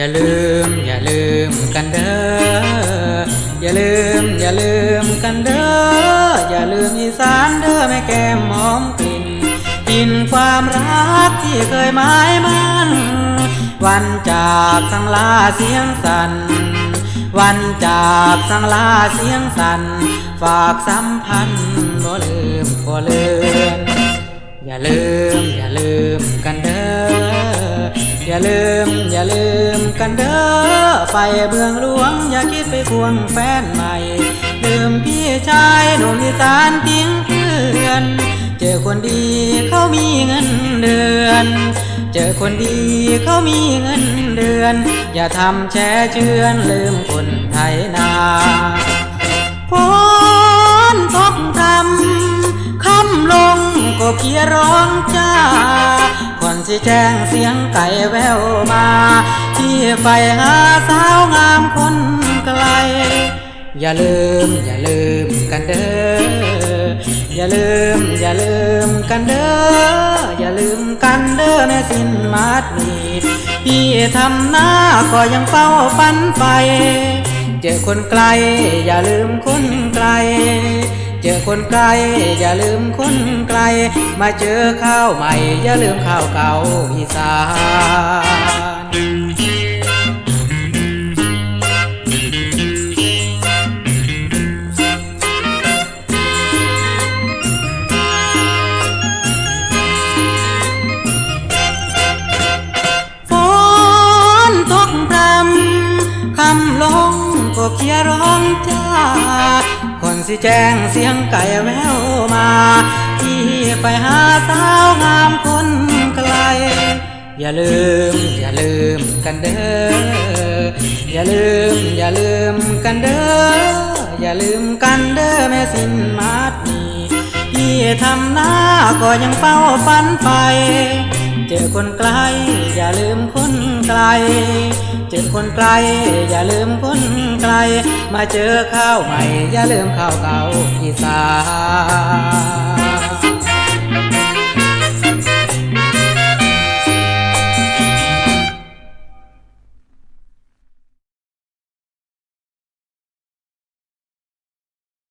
อย่าลืมกันเด้อ อย่าลืม อย่าลืมกันเด้อ อย่าลืมอีสานเด้อแม่แก้มหอมกลิ่นกลินความรักที่เคยหมายมันวันจากสังลาเสียงสันวันจากสังลาเสียงสันฝากสัมพันธ์บ่ลืมบ่ลือนอย่าลืม อย่าลืมกันเด้อ อย่าลืม อย่าลืม กันเด้อไปเบืองหลวงอย่าคิดไปควงแฟนใหม่ลืมพี่ชายหนุ่มอีสานทิ้งเพื่อนเจอคนดีเขามีเงินเดือน เจอคนดีเขามีเงินเดือน อย่าทำแช่เชือนลืมคนไทยนาพ้นตกทำคำลงก็เพียร้องจ้า สิแจ้งเสียงไก่แววมา ที่ไฟหาสาวงามคนไกล อย่าลืม อย่าลืมกันเด้อ อย่าลืม อย่าลืมกันเด้อ อย่าลืมกันเด้อแม่สินมาดนีพี่ทำหน้าก็ยังเฝ้าฝันไป เจอคนไกล อย่าลืมคนไกล เจอคนไกลอย่าลืมคนไกล มาเจอข้าวใหม่ อย่าลืมข้าวเก่าอีสาน ก็เคียร้องจ้าคนสิแจ้งเสียงไก่แววมาที่ไปหาสาวงามคนไกล อย่าลืม อย่าลืมกันเด้ออย่าลืม อย่าลืมกันเด้ออย่าลืมกันเด้อแม่สินมาดนีพี่ทำหน้าก็ยังเฝ้าฝันไป เจอคนไกลอย่าลืมคนไกล เจอคนไกลอย่าลืมคนไกล มาเจอข้าวใหม่ อย่าลืมข้าวเก่าอีสาน